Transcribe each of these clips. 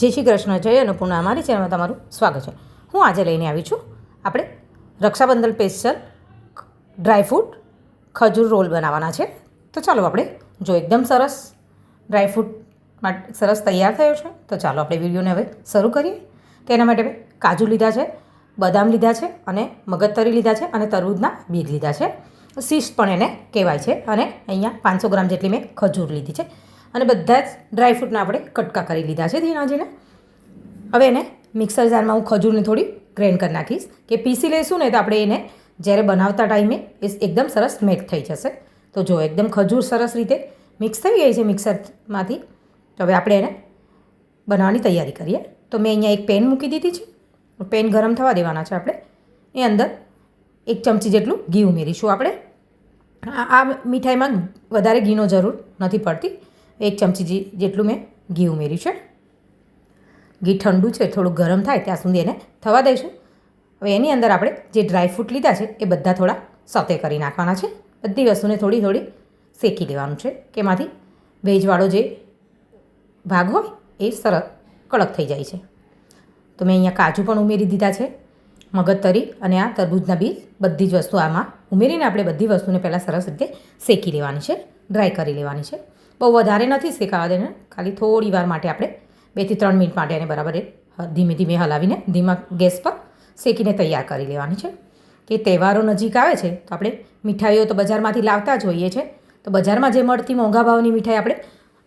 જય શ્રી કૃષ્ણ, જય અન્નપૂર્ણા. અમારી ચેનલમાં તમારું સ્વાગત છે. હું આજે લઈને આવી છું આપણે રક્ષાબંધન સ્પેશિયલ ડ્રાયફ્રૂટ ખજૂર રોલ બનાવવાના છે. તો ચાલો આપણે જો એકદમ સરસ ડ્રાયફ્રૂટ માટે સરસ તૈયાર થયો છે, તો ચાલો આપણે વિડીયોને હવે શરૂ કરીએ. તેના માટે મેં કાજુ લીધા છે, બદામ લીધા છે અને મગજતરી લીધા છે અને તરબૂજના બીજ લીધા છે. શીશ પણ એને કહેવાય છે અને અહીંયા પાંચસો ગ્રામ જેટલી મેં ખજૂર લીધી છે. અને બધા જ ડ્રાયફ્રૂટના આપણે કટકા કરી લીધા છે ધીણાજીને હવે એને મિક્સર જારમાં હું ખજૂરને થોડી ગ્રેન્ડ કરી નાખીશ કે પીસી લઈશું ને તો આપણે એને જ્યારે બનાવતા ટાઈમે એ એકદમ સરસ મેટ થઈ જશે. તો જો એકદમ ખજૂર સરસ રીતે મિક્સ થઈ ગઈ છે મિક્સરમાંથી તો હવે આપણે એને બનાવવાની તૈયારી કરીએ. તો મેં અહીંયા એક પેન મૂકી દીધી છે. પેન ગરમ થવા દેવાના છે આપણે. એ અંદર એક ચમચી જેટલું ઘી ઉમેરીશું આપણે. આ મીઠાઈમાં વધારે ઘીનો જરૂર નથી પડતી. એક ચમચી જેટલું મેં ઘી ઉમેર્યું છે. ઘી ઠંડુ છે, થોડું ગરમ થાય ત્યાં સુધી એને થવા દઈશું. હવે એની અંદર આપણે જે ડ્રાયફ્રૂટ લીધા છે, એ બધા થોડા સતે કરી નાખવાના છે. બધી વસ્તુને થોડી થોડી શેકી લેવાનું છે, કે એમાંથી ભેજવાળો જે ભાગ હોય, એ સરસ કડક થઈ જાય છે. તો મેં અહીંયા કાજુ પણ ઉમેરી દીધા છે મગજતરી અને આ તરબૂજના બીજ, બધી જ વસ્તુ આમાં ઉમેરીને આપણે બધી વસ્તુને પહેલાં સરસ રીતે શેકી લેવાની છે ડ્રાય કરી લેવાની છે. બહુ વધારે નથી શેકાવા દેને. ખાલી થોડી વાર માટે આપણે બેથી ત્રણ મિનિટ માટે એને બરાબર ધીમે ધીમે હલાવીને ધીમા ગેસ પર શેકીને તૈયાર કરી લેવાની છે. કે તહેવારો નજીક આવે છે, તો આપણે મીઠાઈઓ તો બજારમાંથી લાવતા જ હોઈએ છીએ તો બજારમાં જે મળતી મોંઘા ભાવની મીઠાઈ આપણે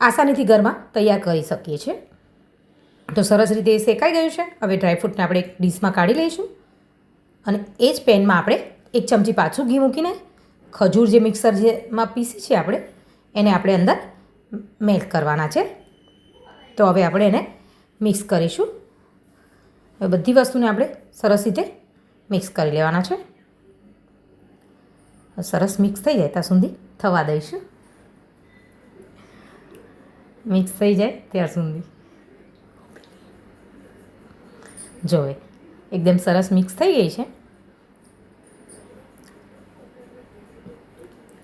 આસાનીથી ઘરમાં તૈયાર કરી શકીએ છીએ. તો સરસ રીતે શેકાઈ ગયું છે. હવે ડ્રાયફ્રૂટને આપણે એક ડીશમાં કાઢી લઈશું. અને એ જ પેનમાં આપણે એક ચમચી પાછું ઘી મૂકીને ખજૂર જે મિક્સર જેમાં પીસી છે આપણે, એને આપણે અંદર મેલ્ટ કરવાના છે. તો હવે આપણે એને મિક્સ કરીશું. હવે બધી વસ્તુને આપણે સરસ રીતે મિક્સ કરી લેવાના છે. સરસ મિક્સ થઈ જાય ત્યાં સુધી થવા દઈશું. મિક્સ થઈ જાય ત્યાં સુધી. જોવે, એકદમ સરસ મિક્સ થઈ ગઈ છે.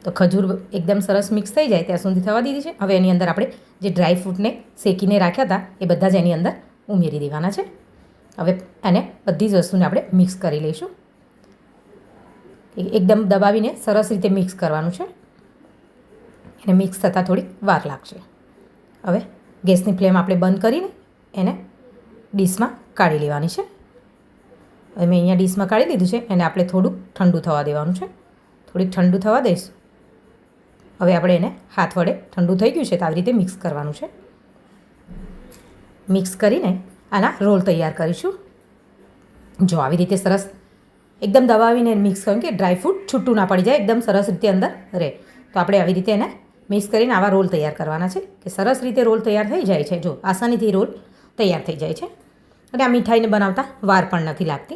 તો ખજૂર એકદમ સરસ મિક્સ થઈ જાય ત્યાં સુધી થવા દીધી છે. હવે એની અંદર આપણે જે ડ્રાય ફ્રૂટને શેકીને રાખ્યા હતા, એ બધા જ એની અંદર ઉમેરી દેવાના છે. હવે એને બધી જ વસ્તુને આપણે મિક્સ કરી લઈશું. એકદમ દબાવીને સરસ રીતે મિક્સ કરવાનું છે. એને મિક્સ થતાં થોડી વાર લાગશે. હવે ગેસની ફ્લેમ આપણે બંધ કરીને એને ડીશમાં કાઢી લેવાની છે. હવે મેં અહીંયા ડીશમાં કાઢી લીધું છે, એને આપણે થોડુંક ઠંડુ થવા દેવાનું છે. થોડીક ઠંડુ થવા દઈશું. હવે આપણે એને હાથ વડે ઠંડુ થઈ ગયું છે તો આવી રીતે મિક્સ કરવાનું છે. મિક્સ કરીને આના રોલ તૈયાર કરીશું. જો આવી રીતે સરસ એકદમ દબાવીને મિક્સ કર્યું કે ડ્રાયફ્રૂટ છૂટું ના પડી જાય, એકદમ સરસ રીતે અંદર રહે. તો આપણે આવી રીતે એને મિક્સ કરીને આવા રોલ તૈયાર કરવાના છે કે સરસ રીતે રોલ તૈયાર થઈ જાય છે. જો આસાનીથી રોલ તૈયાર થઈ જાય છે. અને આ મીઠાઈને બનાવતા વાર પણ નથી લાગતી.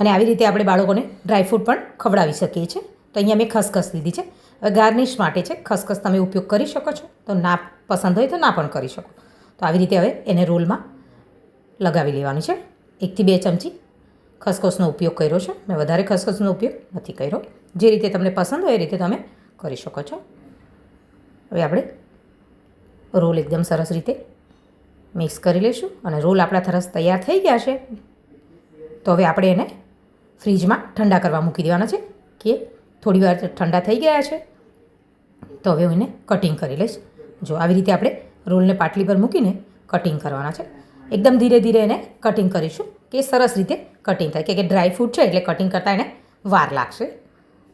અને આવી રીતે આપણે બાળકોને ડ્રાયફ્રૂટ પણ ખવડાવી શકીએ છીએ. તો અહીંયા મેં ખસખસ લીધી છે. હવે ગાર્નિશ માટે છે. ખસખસ તમે ઉપયોગ કરી શકો છો. તો ના પસંદ હોય તો ના પણ કરી શકો. તો આવી રીતે હવે એને રોલમાં લગાવી લેવાની છે. એકથી બે ચમચી ખસખસનો ઉપયોગ કર્યો છે. મેં વધારે ખસખસનો ઉપયોગ નથી કર્યો. જે રીતે તમને પસંદ હોય એ રીતે તમે કરી શકો છો. હવે આપણે રોલ એકદમ સરસ રીતે મિક્સ કરી લઈશું અને રોલ આપણા સરસ તૈયાર થઈ ગયા છે. તો હવે આપણે એને ફ્રીજમાં ઠંડા કરવા મૂકી દેવાના છે કે થોડી વાર ઠંડા થઈ ગયા છે. તો હવે હું એને કટિંગ કરી લઈશ. જો આવી રીતે આપણે રોલને પાટલી પર મૂકીને કટિંગ કરવાના છે. એકદમ ધીરે ધીરે એને કટિંગ કરીશું કે સરસ રીતે કટિંગ થાય. કે ડ્રાય ફ્રૂટ છે એટલે કટિંગ કરતાં એને વાર લાગશે.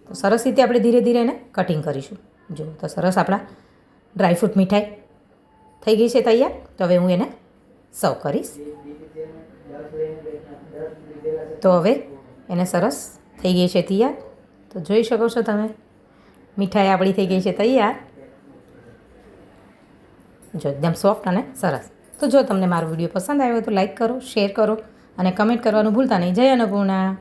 તો સરસ રીતે આપણે ધીરે ધીરે એને કટિંગ કરીશું. જો તો સરસ આપણા ડ્રાયફ્રૂટ મીઠાઈ થઈ ગઈ છે તૈયાર. તો હવે હું એને સર્વ કરીશ. તો હવે એને સરસ થઈ ગઈ છે તૈયાર. તો જોઈ શકો છો તમે. મીઠાઈ આપણી થઈ ગઈ છે તૈયાર. જો એકદમ સોફ્ટ અને સરસ. તો જો તમને મારો વીડિયો પસંદ આવ્યો તો લાઈક કરો શેર કરો અને કમેન્ટ કરવાનું ભૂલતા નહીં. જય અન્નપૂર્ણા.